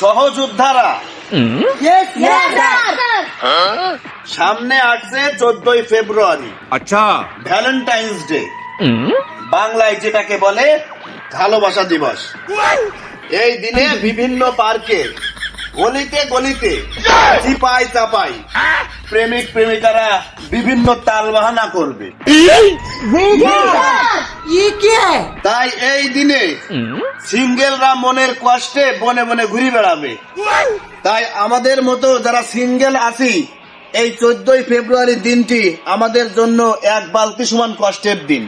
সহযোদ্ধারা। সামনে আসছে চোদ্দই ফেব্রুয়ারি আচ্ছা। Valentine's day. বাংলায় যেটাকে বলে ভালোবাসা দিবস। এই দিনে বিভিন্ন পার্কে গলিতে গলিতে চিপাই চাপাই প্রেমিক প্রেমিকারা বিভিন্ন তালবাহানা করবে। তাই এই দিনে সিঙ্গেলরা মনের কষ্টে বনে বনে ঘুরে বেড়াবে। তাই আমাদের মতো যারা সিঙ্গেল আছি এই চোদ্দই ফেব্রুয়ারি দিনটি আমাদের জন্য এক বালতি সমান কষ্টের দিন।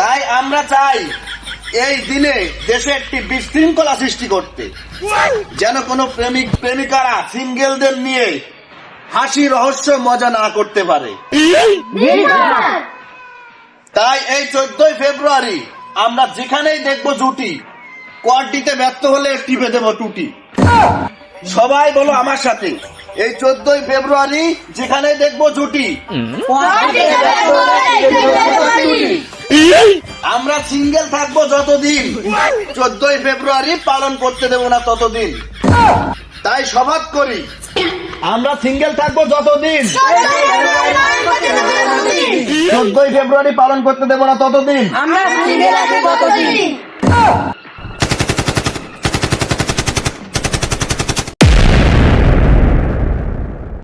তাই আমরা চাই এই দিনে দেশে একটি বিশৃঙ্খলা সৃষ্টি করতে। যেন কোনো প্রেমিক, প্রেমিকারা সিঙ্গেলদের নিয়ে হাসি, রহস্য, মজা না করতে পারে। তাই এই চোদ্দই ফেব্রুয়ারি আমরা যেখানেই দেখব জুটি কর দিতে ব্যর্থ হলে টিপে দেবো টুটি। সবাই বলো আমার সাথে, এই চোদ্দই ফেব্রুয়ারি যেখানে দেখব জুটি আমরা সিঙ্গেল থাকব যতদিন। চোদ্দই ফেব্রুয়ারি পালন করতে দেবো না ততদিন। তাই সভাত করি। আমরা সিঙ্গেল থাকব যতদিন। চোদ্দই ফেব্রুয়ারি পালন করতে দেবো না ততদিন। আমরা সিঙ্গেল আছে কতদিন